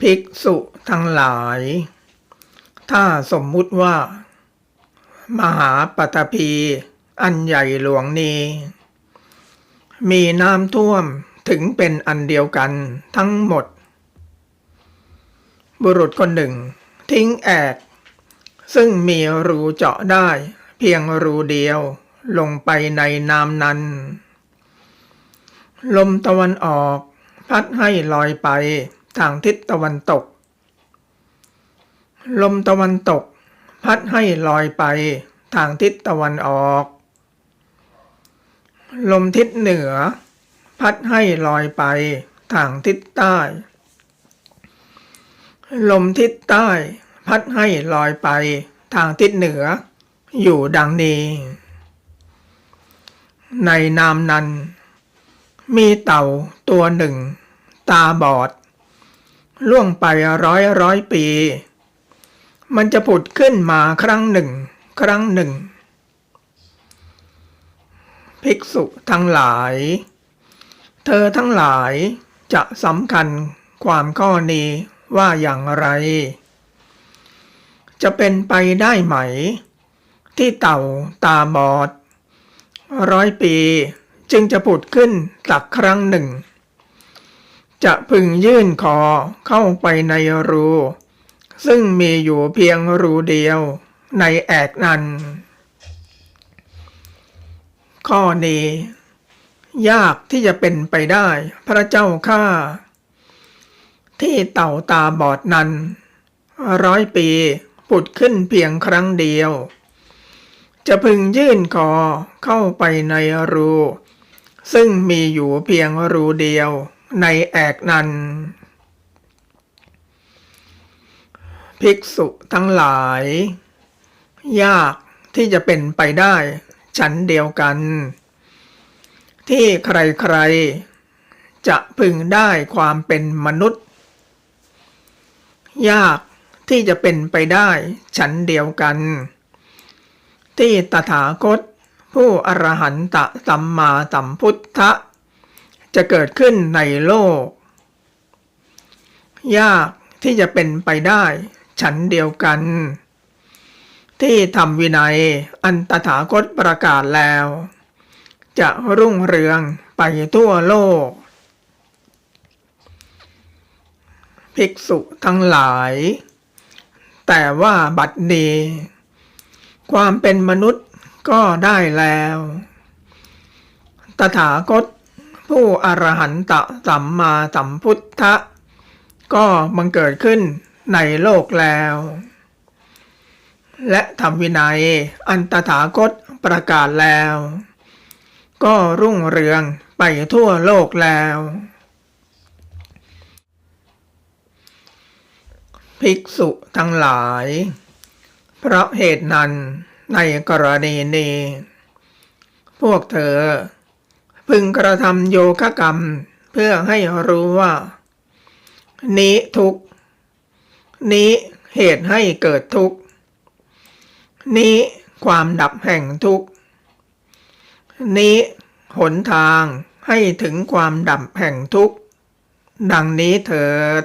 ภิกษุทั้งหลาย ถ้าสมมุติว่า มหาปฐพีอันใหญ่หลวงนี้ มีน้ำท่วมถึงเป็นอันเดียวกันทั้งหมด บุรุษคนหนึ่ง ทิ้งแอก ซึ่งมีรูเจาะได้เพียงรูเดียวลงไปในน้ำนั้น ลมตะวันออกพัดให้ลอยไป ทางทิศตะวันตก ลมตะวันตก พัดให้ลอยไปทางทิศตะวันออก ลมทิศเหนือ พัดให้ลอยไปทางทิศใต้ ลมทิศใต้ พัดให้ลอยไปทางทิศเหนือ อยู่ดังนี้ ในนามนั้น มีเต่าตัวหนึ่ง ตาบอด ล่วงไปร้อยร้อยปี มันจะผุดขึ้นมาครั้งหนึ่ง ครั้งหนึ่ง ภิกษุทั้งหลาย เธอทั้งหลายจะสำคัญความข้อนี้ว่าอย่างไร จะเป็นไปได้ไหม ที่เต่าตาบอด ร้อยปีจึงจะผุดขึ้นสักครั้งหนึ่ง จะพึงยื่นคอเข้าไปในรู ซึ่งมีอยู่เพียงรูเดียวในแอกนั้น ข้อนี้ ยากที่จะเป็นไปได้พระเจ้าข้าที่เต่าตาบอดนั้น ร้อยปีผุดขึ้นเพียงครั้งเดียว จะพึงยื่นคอเข้าไปในรู ซึ่งมีอยู่เพียงรูเดียว ในแอกนั้น ภิกษุทั้งหลาย ยากที่จะเป็นไปได้ฉันเดียวกัน ที่ใครๆ จะพึงได้ความเป็นมนุษย์ ยากที่จะเป็นไปได้ฉันเดียวกัน ที่ตถาคตผู้อรหันตสัมมาสัมพุทธะ จะเกิดขึ้นในโลก ยากที่จะเป็นไปได้ฉันเดียวกัน ที่ทำวินัยอันตถาคตประกาศแล้ว จะรุ่งเรืองไปทั่วโลก ภิกษุทั้งหลาย แต่ว่าบัดนี้ ความเป็นมนุษย์ก็ได้แล้ว ตถาคต ผู้อรหันตสัมมาสัมพุทธะ ก็บังเกิดขึ้นในโลกแล้ว และธรรมวินัยอันตถาคตประกาศแล้ว ก็รุ่งเรืองไปทั่วโลกแล้ว ภิกษุทั้งหลาย เพราะเหตุนั้นในกรณีนี้ พวกเธอ พึงกระทำโยคะกรรม เพื่อให้รู้ว่า นี้ทุกนี้เหตุให้เกิดทุกนี้ความดับแห่งทุกนี้หนทางให้ถึงความดับแห่งทุกดังนี้เถิด